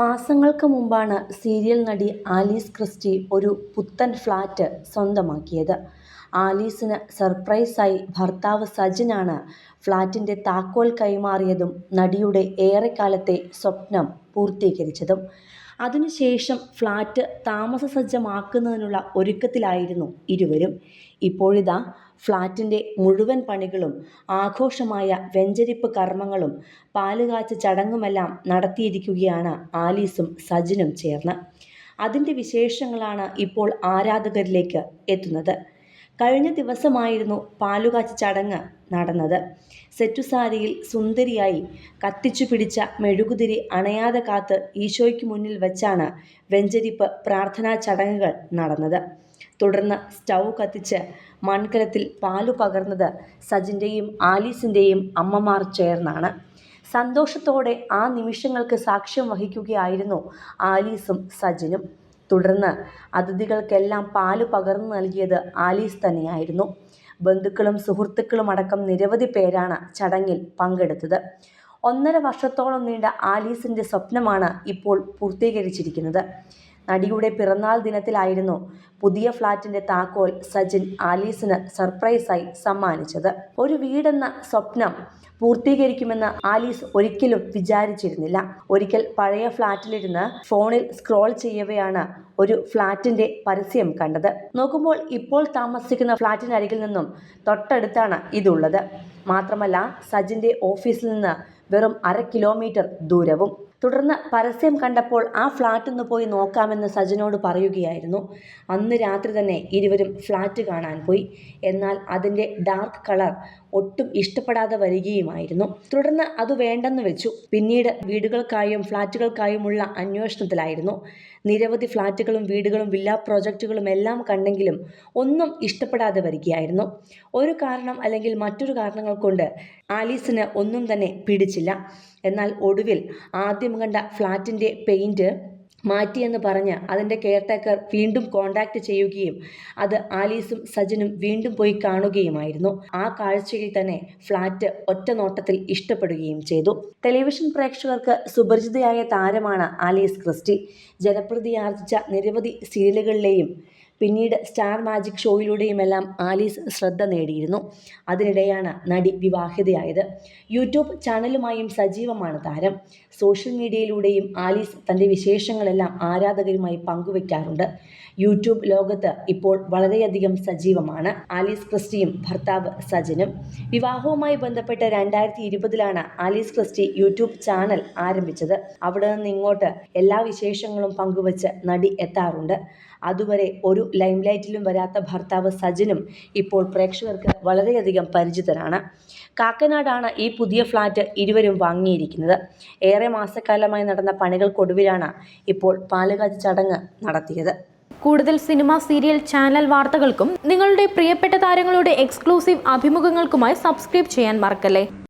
മാസങ്ങൾക്ക് മുമ്പാണ് സീരിയൽ നടി ആലീസ് ക്രിസ്റ്റി ഒരു പുത്തൻ ഫ്ലാറ്റ് സ്വന്തമാക്കിയത്. ആലീസിന് സർപ്രൈസായി ഭർത്താവ് സജിനാണ് ഫ്ലാറ്റിന്റെ താക്കോൽ കൈമാറിയതും നടിയുടെ ഏറെക്കാലത്തെ സ്വപ്നം പൂർത്തീകരിച്ചതും. അതിനുശേഷം ഫ്ലാറ്റ് താമസസജ്ജമാക്കുന്നതിനുള്ള ഒരുക്കത്തിലായിരുന്നു ഇരുവരും. ഇപ്പോഴിതാ ഫ്ലാറ്റിന്റെ മുഴുവൻ പണികളും ആഘോഷമായ വെഞ്ചരിപ്പ് കർമ്മങ്ങളും പാലുകാച്ച ചടങ്ങുമെല്ലാം നടത്തിയിരിക്കുകയാണ് ആലീസും സജിനും ചേർന്ന്. അതിന്റെ വിശേഷങ്ങളാണ് ഇപ്പോൾ ആരാധകരിലേക്ക് എത്തുന്നത്. കഴിഞ്ഞ ദിവസമായിരുന്നു പാലുകാച്ച് ചടങ്ങ് നടന്നത്. സെറ്റുസാരിയിൽ സുന്ദരിയായി കത്തിച്ചു പിടിച്ച മെഴുകുതിരി അണയാതെ കാത്ത് ഈശോയ്ക്ക് മുന്നിൽ വെച്ചാണ് വെഞ്ചരിപ്പ് പ്രാർത്ഥനാ ചടങ്ങുകൾ നടന്നത്. തുടർന്ന് സ്റ്റൗ കത്തിച്ച് മൺകലത്തിൽ പാലു പകർന്നത് സജിന്റെയും ആലീസിന്റെയും അമ്മമാർ ചേർന്നാണ്. സന്തോഷത്തോടെ ആ നിമിഷങ്ങൾക്ക് സാക്ഷ്യം വഹിക്കുകയായിരുന്നു ആലീസും സജിനും. തുടർന്ന് അതിഥികൾക്കെല്ലാം പാൽ പകർന്നു നൽകിയത് ആലീസ് തന്നെയായിരുന്നു. ബന്ധുക്കളും സുഹൃത്തുക്കളും അടക്കം നിരവധി പേരാണ് ചടങ്ങിൽ പങ്കെടുത്തത്. ഒന്നര വർഷത്തോളം നീണ്ട ആലീസിന്റെ സ്വപ്നമാണ് ഇപ്പോൾ പൂർത്തീകരിച്ചിരിക്കുന്നത്. നടിയുടെ പിറന്നാൾ ദിനത്തിലായിരുന്നു പുതിയ ഫ്ളാറ്റിന്റെ താക്കോൽ സജിൻ ആലീസിന് സർപ്രൈസായി സമ്മാനിച്ചത്. ഒരു വീടെന്ന സ്വപ്നം പൂർത്തീകരിക്കുമെന്ന് ആലീസ് ഒരിക്കലും വിചാരിച്ചിരുന്നില്ല. ഒരിക്കൽ പഴയ ഫ്ളാറ്റിലിരുന്ന് ഫോണിൽ സ്ക്രോൾ ചെയ്യവെയാണ് ഒരു ഫ്ളാറ്റിന്റെ പരസ്യം കണ്ടത്. നോക്കുമ്പോൾ ഇപ്പോൾ താമസിക്കുന്ന ഫ്ളാറ്റിനരികിൽ നിന്നും തൊട്ടടുത്താണ് ഇതുള്ളത്. മാത്രമല്ല സജിന്റെ ഓഫീസിൽ നിന്ന് വെറും അര കിലോമീറ്റർ ദൂരവും തുടർന്ന് പരസ്യം കണ്ടപ്പോൾ ആ ഫ്ലാറ്റിൽ ഒന്ന് പോയി നോക്കാമെന്ന് സജനോട് പറയുകയായിരുന്നു. അന്ന് രാത്രി തന്നെ ഇരുവരും ഫ്ലാറ്റ് കാണാൻ പോയി. എന്നാൽ അതിന്റെ ഡാർക്ക് കളർ ഒട്ടും ഇഷ്ടപ്പെടാതെ വരികയുമായിരുന്നു. തുടർന്ന് അത് വേണ്ടെന്ന് വെച്ചു. പിന്നീട് വീടുകൾക്കായും ഫ്ലാറ്റുകൾക്കായുമുള്ള അന്വേഷണത്തിലായിരുന്നു. നിരവധി ഫ്ലാറ്റുകളും വീടുകളും വില്ല പ്രോജക്റ്റുകളും എല്ലാം കണ്ടെങ്കിലും ഒന്നും ഇഷ്ടപ്പെടാതെ വരികയായിരുന്നു. ഒരു കാരണം അല്ലെങ്കിൽ മറ്റൊരു കാരണങ്ങൾ കൊണ്ട് ആലീസിന് ഒന്നും തന്നെ പിടിച്ചില്ല. എന്നാൽ ഒടുവിൽ ആദ്യം കണ്ട ഫ്ലാറ്റിന്റെ പെയിന്റ് മാറ്റിയെന്ന് പറഞ്ഞ് അതിന്റെ കെയർടേക്കർ വീണ്ടും കോണ്ടാക്ട് ചെയ്യുകയും അത് ആലീസും സജിനും വീണ്ടും പോയി കാണുകയുമായിരുന്നു. ആ കാഴ്ചയിൽ തന്നെ ഫ്ലാറ്റ് ഒറ്റ നോട്ടത്തിൽ ഇഷ്ടപ്പെടുകയും ചെയ്തു. ടെലിവിഷൻ പ്രേക്ഷകർക്ക് സുപരിചിതയായ താരമാണ് ആലീസ് ക്രിസ്റ്റി. ജനപ്രീതി ആർജിച്ച നിരവധി സീരിയലുകളിലെയും പിന്നീട് സ്റ്റാർ മാജിക് ഷോയിലൂടെയുമെല്ലാം ആലീസ് ശ്രദ്ധ നേടിയിരുന്നു. അതിനിടെയാണ് നടി വിവാഹിതയായത്. യൂട്യൂബ് ചാനലുമായും സജീവമാണ് താരം. സോഷ്യൽ മീഡിയയിലൂടെയും ആലീസ് തന്റെ വിശേഷങ്ങളെല്ലാം ആരാധകരുമായി പങ്കുവയ്ക്കാറുണ്ട് യൂട്യൂബ് ലോകത്ത് ഇപ്പോൾ വളരെയധികം സജീവമാണ്. ആലീസ് ക്രിസ്റ്റിയും ഭർത്താവ് സജനും. വിവാഹവുമായി ബന്ധപ്പെട്ട് രണ്ടായിരത്തി ഇരുപതിലാണ് ആലീസ് ക്രിസ്റ്റി യൂട്യൂബ് ചാനൽ ആരംഭിച്ചത്. അവിടെ നിന്ന് ഇങ്ങോട്ട് എല്ലാ വിശേഷങ്ങളും പങ്കുവച്ച് നടി എത്താറുണ്ട്. അതുവരെ ഒരു ലൈംലൈറ്റിലും വരാത്ത ഭർത്താവ് സജിനും ഇപ്പോൾ പ്രേക്ഷകർക്ക് വളരെയധികം പരിചിതരാണ്. കാക്കനാടാണ് ഈ പുതിയ ഫ്ലാറ്റ് ഇരുവരും വാങ്ങിയിരിക്കുന്നത്. ഏറെ മാസക്കാലമായി നടന്ന പണികൾക്കൊടുവിലാണ് ഇപ്പോൾ പാലുകാച്ച് ചടങ്ങ് നടത്തിയത്. കൂടുതൽ സിനിമ സീരിയൽ ചാനൽ വാർത്തകൾക്കും നിങ്ങളുടെ പ്രിയപ്പെട്ട താരങ്ങളുടെ എക്സ്ക്ലൂസീവ് അഭിമുഖങ്ങൾക്കുമായി സബ്സ്ക്രൈബ് ചെയ്യാൻ മറക്കല്ലേ?